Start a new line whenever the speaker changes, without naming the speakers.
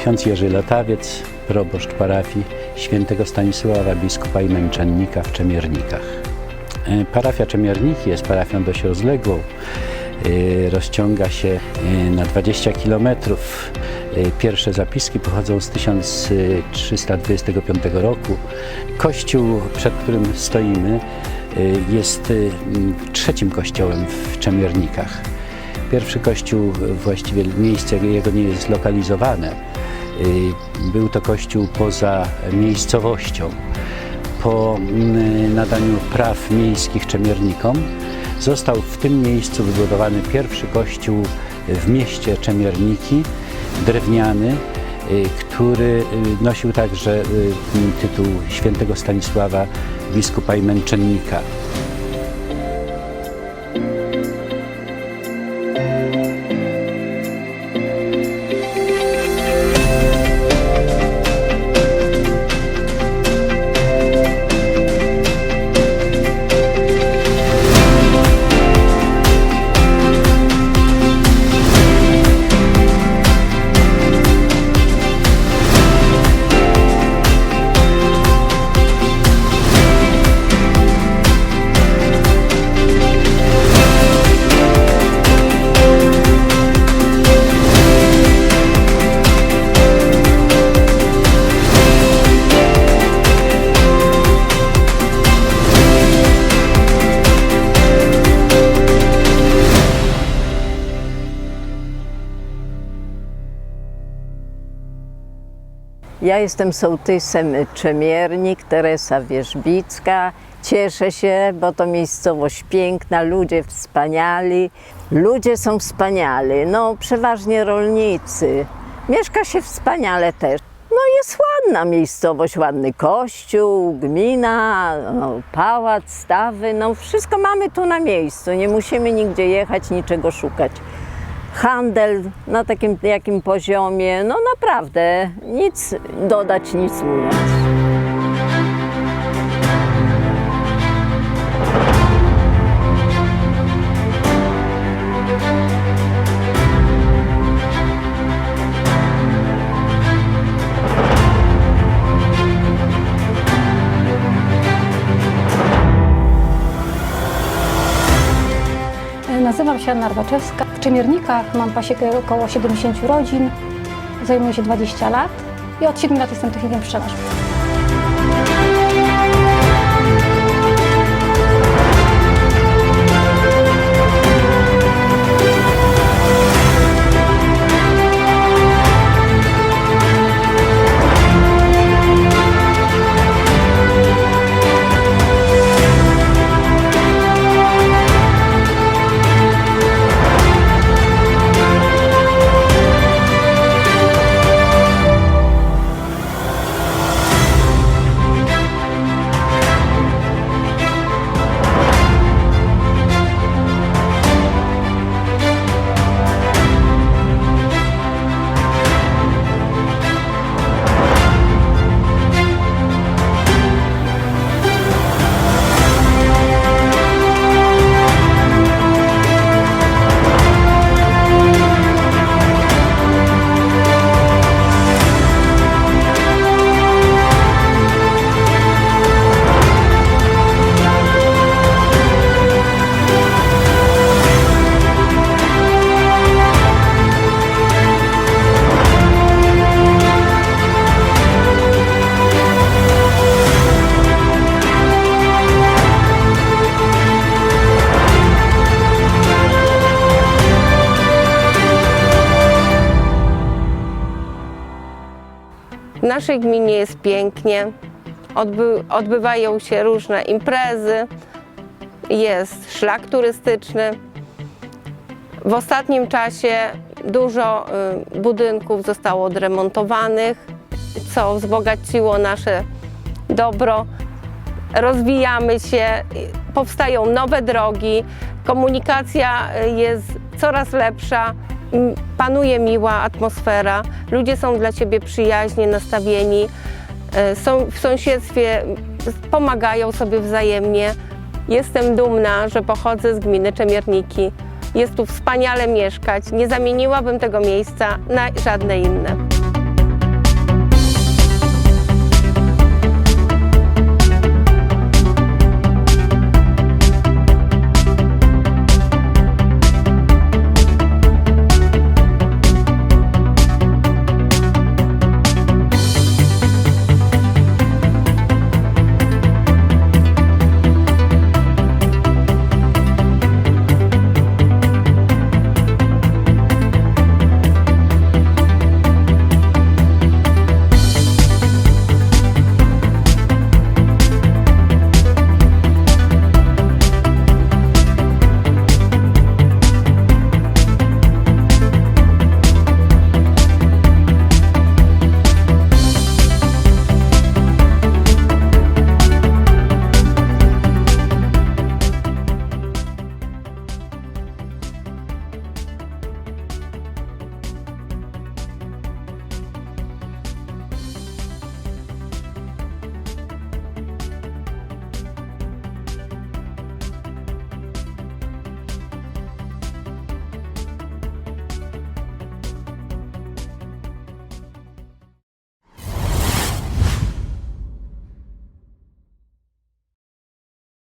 ksiądz Jerzy Latawiec, proboszcz parafii świętego Stanisława biskupa i męczennika w Czemiernikach. E, Parafia Czemierniki jest parafią dość rozległą. E, Rozciąga się e, na 20 kilometrów. E, Pierwsze zapiski pochodzą z 1325 roku. Kościół, przed którym stoimy, jest trzecim kościołem w Czemiernikach. Pierwszy kościół, właściwie miejsce jego nie jest zlokalizowane. Y, Był to kościół poza miejscowością. Po mm, nadaniu praw miejskich Czemiernikom został w tym miejscu wybudowany pierwszy kościół w mieście Czemierniki, drewniany, y, który y, nosił także tytuł świętego Stanisława, biskupa i męczennika.
Ja jestem sołtysem Czemiernik, Teresa Wierzbicka. Cieszę się, bo to miejscowość piękna, ludzie wspaniali. Ludzie są wspaniali, no przeważnie rolnicy. Mieszka się wspaniale też. No jest ładna miejscowość, ładny kościół, gmina, no, pałac, stawy, no wszystko mamy tu na miejscu. Nie musimy nigdzie jechać, niczego szukać handel na takim jakim poziomie, no naprawdę nic dodać, nic ująć.
Nazywam się Anna Arbaczewska. W Czemiernikach mam pasiekę około 70 rodzin. Zajmuję się 20 lat i od 7 lat jestem technikiem pszczelarzem.
Naszej gminie jest pięknie, odby odbywają się różne imprezy, jest szlak turystyczny. W ostatnim czasie dużo y, budynków zostało odremontowanych, co wzbogaciło nasze dobro. Rozwijamy się, y, powstają nowe drogi, komunikacja y, jest coraz lepsza, panuje miła atmosfera, ludzie są dla Ciebie przyjaźnie nastawieni, y, są w sąsiedztwie, pomagają sobie wzajemnie. Jestem dumna, że pochodzę z gminy Czemierniki. Jest tu wspaniale mieszkać. Nie zamieniłabym tego miejsca na żadne inne.